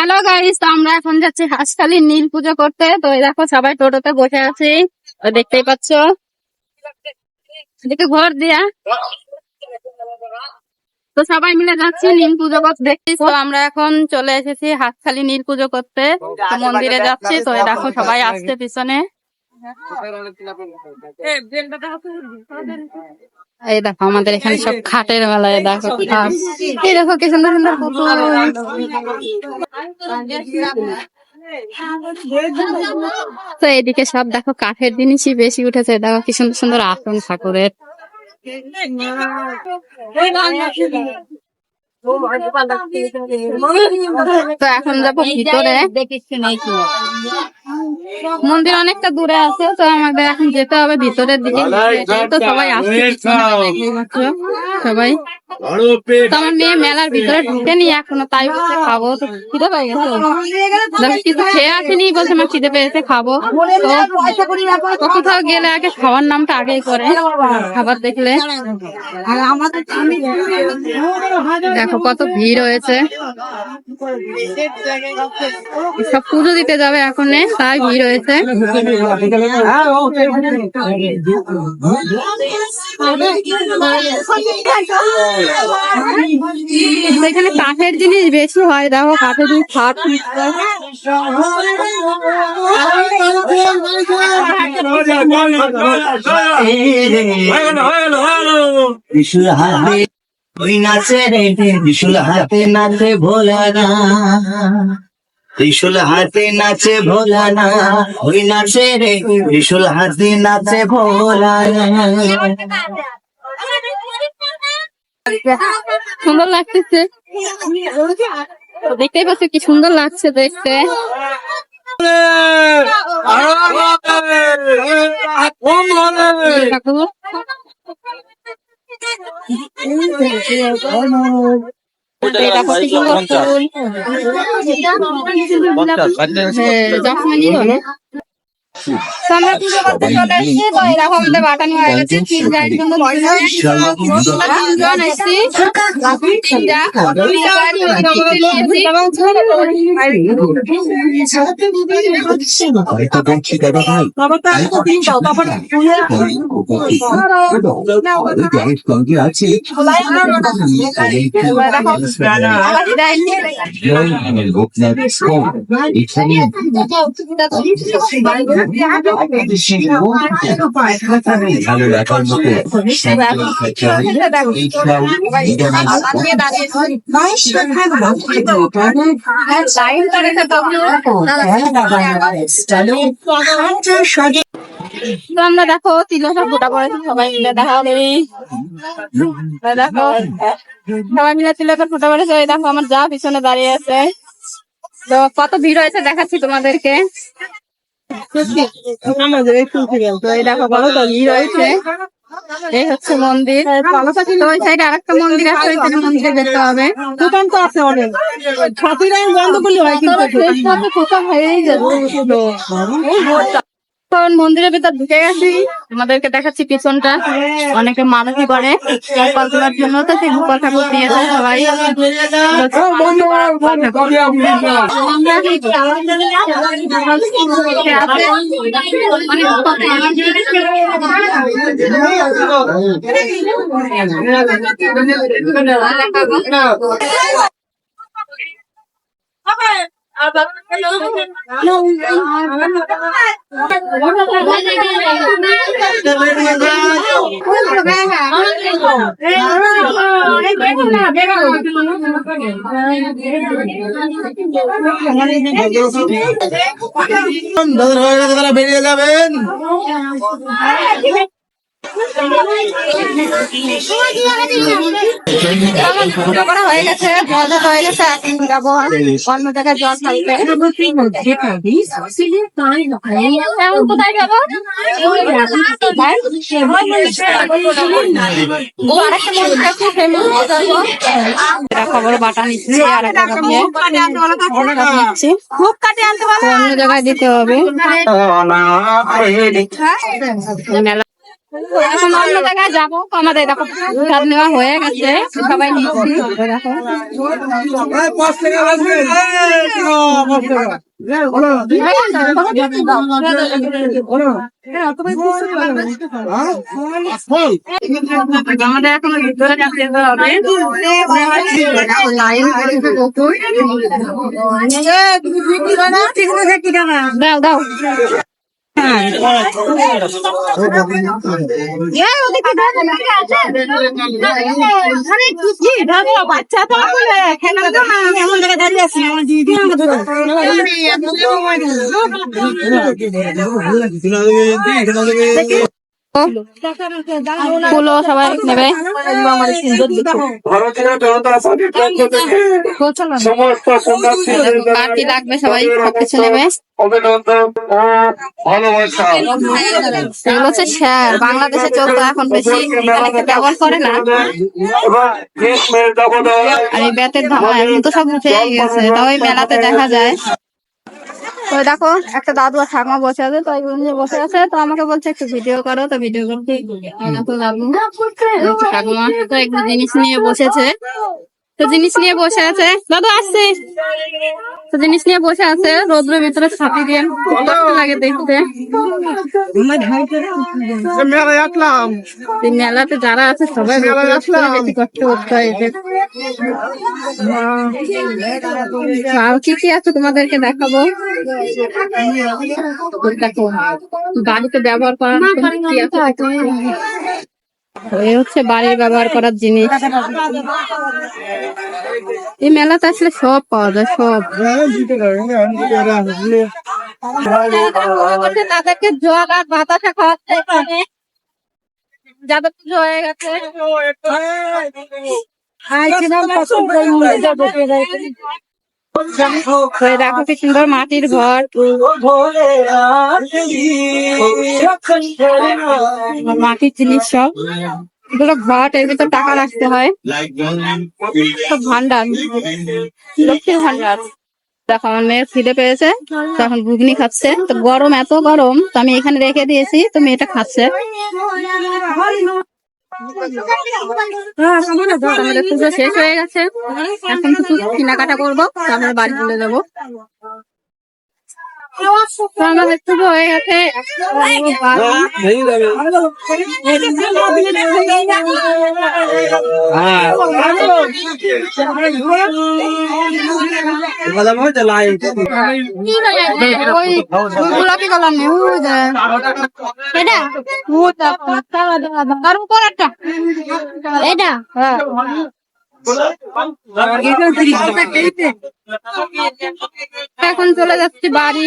Hello guys তো আমরা এখন যাচ্ছি হাঁসখালি নীল পুজো করতে। তো এই দেখো সবাই টোটোতে বসে আছি। দেখতেই পাচ্ছ। এদিকে ঘর দিয়া। তো সবাই মিলে যাচ্ছি নীল পুজো করতে। দেখছি তো আমরা এখন চলে এসেছি হাঁসখালি নীল পুজো করতে। মন্দিরে যাচ্ছি তো এই দেখো সবাই আসছে পিছনে। এই দেখো আমাদের এখানে সব খাটের মেলায় দেখো খাট এই দেখো কি সুন্দর সুন্দর পুতুল তো এদিকে সব দেখো কাঠের জিনিসই বেশি উঠেছে। দেখো কি সুন্দর সুন্দর আসন ঠাকুরের। তো এখন যাব ভিতরে। মন্দির অনেকটা দূরে আছে তো আমাদের এখন যেতে হবে ভিতরের দিকে তো সবাই আসছে। সবাই। তো আমার মেয়ে মেলার ভিতরে ঢুকেনি এখনও তাই বলছে খাব। তো খিদে পেয়ে গেছে। কিছু খেয়ে আসেনি বলছে আমার খিদে পেয়েছে খাব। তো কোথাও গেলে আগে খাওয়ার নামটা আগেই করে। খাবার দেখলে। দেখো কত ভিড় হয়েছে। সব পুজো দিতে যাবে এখন তাই ভিড় হয়েছে তো এখানে কাঠের জিনিস বেশি হয় দেখো কাঠের জিনিস খাট ওই নাচে রে ত্রিশুল হাতে নাচে ভোলা না ত্রিশুল হাতে নাচে ভোলা না ওই নাচে রে ত্রিশুল হাতে নাচে ভোলানা সুন্দর লাগতেছে তো দেখতেই পাচ্ছ কি সুন্দর লাগছে দেখতে দেখো আমরা পুজো করতে চলে এসেছি তো এই আমাদের বাটানো হয়ে গেছে ঠিক যার জন্য আমরা এসেছি যা, পুজো করে আছে এখানে তো আমরা দেখো তিনটা গোটা পড়েছি সবাই মিলে দেখা দেখো সবাই মিলে তিলকের ফোটা পড়েছে ওই দেখো আমার যা পিছনে দাঁড়িয়ে আছে তো কত ভিড় হয়েছে দেখাচ্ছি তোমাদেরকে তো এই দেখো কত ভিড় রয়েছে এই হচ্ছে মন্দির তো ওই সাইডে আরেকটা মন্দির আছে ওই সাইডে মন্দিরে যেতে হবে দোকান তো আছে অনেক ছাতির বন্ধ করলে হয় কিন্তু কোথাও হয়েই যাচ্ছে এখন মন্দিরের ভিতর ঢুকে গেছি আমাদেরকে দেখাচ্ছি পিছনটা অনেকে মানুষই করে গোপাল তোলার জন্য তো সেই গোপাল ঠাকুর দিয়েছে সবাই বেরিয়ে যাবেন আমার পুজো করা হয়ে গেছে হয়ে গেছে এখন যাব অন্য জায়গায় জল কোথায় যাব খবর বাটা নিচ্ছি আর খুব কাটে আনতে অন্য জায়গায় দিতে হবে। মেলা এখন অন্য জায়গায় যাব আমাদের এরকম প্রসাদ নেওয়া হয়ে গেছে সবাই নিচ্ছি দেখো আমাদের এখন ভিতরে যেতে হবে দাও দাও বাচ্চা তো খেলা তো না আমি এমন জায়গায় দাঁড়িয়ে আছি আমার দিদি আমাকে ধরো ফুলও সবাই নেবে। লাগবে সবাই সবকিছু নেবে। হচ্ছে স্যার বাংলাদেশে চলতো এখন বেশি ব্যবহার করে না। এই ব্যাতের ধামা এখন তো সব উঠে গেছে। এই মেলাতে দেখা যায়। দেখো, একটা দাদু আর ঠাকমা বসে আছে, তো এই বসে আছে, তো আমাকে বলছে একটু ভিডিও করো, তো ভিডিও করতে ঠাকুমা, তো একটু জিনিস নিয়ে বসেছে। তো জিনিস নিয়ে বসে আছে। দাদু, আসছে। জিনিস নিয়ে বসে আছে রোদ্রের ভিতরে ছাতি দিয়ে। লাগে দেখতে। মেলাতে যারা আছে সবাই কষ্ট করতে হয় আর কি কি আছে তোমাদেরকে দেখাবো? দেখো বাড়িতে ব্যবহার করার কি আছে। এই হচ্ছে বাড়ির ব্যবহার করার জিনিস। এই মেলাতে আসলে সব পাওয়া যায় সব। তাদেরকে জল আর বাতাসা খাওয়াচ্ছে যাদের পুজো হয়ে গেছে। তো এই দেখো কি সুন্দর মাটির ঘর। মাটির জিনিস সব। এগুলো ঘট এর ভিতর টাকা রাখতে হয়। সব ভান্ডার। লক্ষ্মীর ভান্ডার। দেখো, আমার মেয়ে খিদে পেয়েছে, তখন ঘুগনি খাচ্ছে। তো গরম, এত গরম, তো আমি এখানে রেখে দিয়েছি, তো মেয়েটা খাচ্ছে। আমাদের পুজো শেষ হয়ে গেছে। এখন কিছু কেনাকাটা করব তারপরে বাড়ি চলে যাব। তো আমাদের হয়ে গেছে গোলাপি কালার নেই এটা তার উপর একটা এটা হ্যাঁ এখন চলে যাচ্ছি বাড়ি।